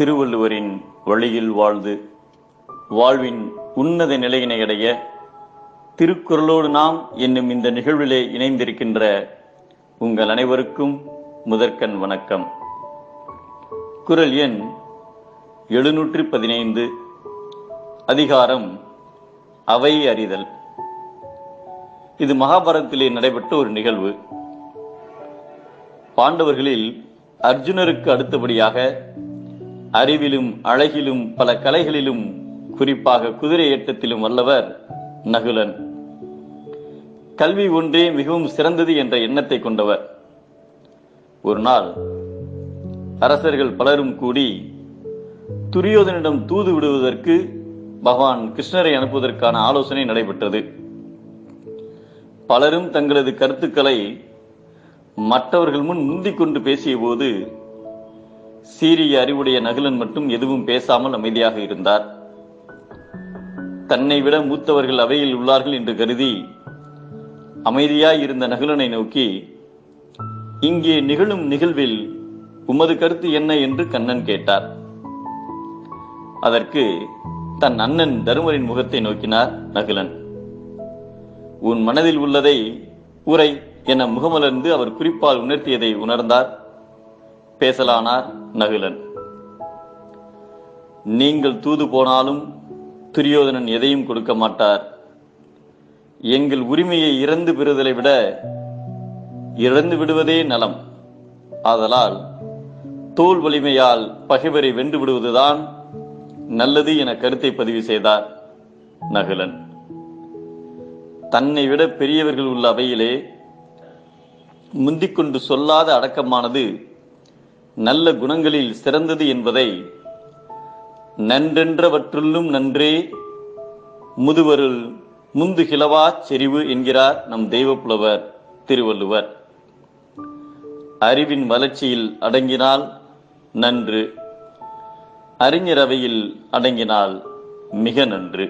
திருவள்ளுவரின் வழியில் வாழ்ந்து வாழ்வின் உன்னத நிலையினை அடைய திருக்குறளோடு நாம் என்னும் இந்த நிகழ்விலே இணைந்திருக்கின்ற உங்கள் அனைவருக்கும் முதற்கண் வணக்கம். குரல் எண் எழுநூற்றி பதினைந்து அதிகாரம் அவை அறிதல். இது மகாபாரதத்திலே நடைபெற்ற ஒரு நிகழ்வு. பாண்டவர்களில் அர்ஜுனருக்கு அடுத்தபடியாக அறிவிலும் அழகிலும் பல கலைகளிலும் குறிப்பாக குதிரை ஏற்றத்திலும் வல்லவர் நகுலன். கல்வி ஒன்றே மிகவும் சிறந்தது என்ற எண்ணத்தை கொண்டவர். ஒரு நாள் அரசர்கள் பலரும் கூடி துரியோதனிடம் தூது விடுவதற்கு பகவான் கிருஷ்ணரை அனுப்புவதற்கான ஆலோசனை நடைபெற்றது. பலரும் தங்களது கருத்துக்களை மற்றவர்கள் முன் முந்திக் கொண்டு பேசிய போது சீரிய அறிவுடைய நகுலன் மட்டும் எதுவும் பேசாமல் அமைதியாக இருந்தார். தன்னை விட மூத்தவர்கள் அவையில் உள்ளார்கள் என்று கருதி அமைதியாய் இருந்த நகுலனை நோக்கி இங்கே நிகழும் நிகழ்வில் உமது கருத்து என்ன? என்று கண்ணன் கேட்டார். அதற்கு தன் அண்ணன் தருமரின் முகத்தை நோக்கினார் நகுலன். உன் மனதில் உள்ளதை உரை என முகமலர்ந்து அவர் குறிப்பால் உணர்த்தியதை உணர்ந்தார். பேசலானார் நகுலன். நீங்கள் தூது போனாலும் துரியோதனன் எதையும் கொடுக்க மாட்டார். எங்கள் உரிமையை இறந்து பெறுதலை விட இறந்து விடுவதே நலம். ஆதலால் தோல் வலிமையால் பகைவரை வென்று விடுவதுதான் நல்லது என கருத்தை பதிவு செய்தார் நகுலன். தன்னை விட பெரியவர்கள் உள்ள அவையிலே முந்திக்கொண்டு சொல்லாத அடக்கமானது நல்ல குணங்களில் சிறந்தது என்பதை நன்றென்றவற்றுள்ளும் நன்றே முதுவருள் முந்து கிளவா செறிவு என்கிறார் நம் தெய்வப்புலவர் திருவள்ளுவர். அறிவின் வளர்ச்சியில் அடங்கினால் நன்று அறிஞரவையில் அடங்கினால் மிக நன்று.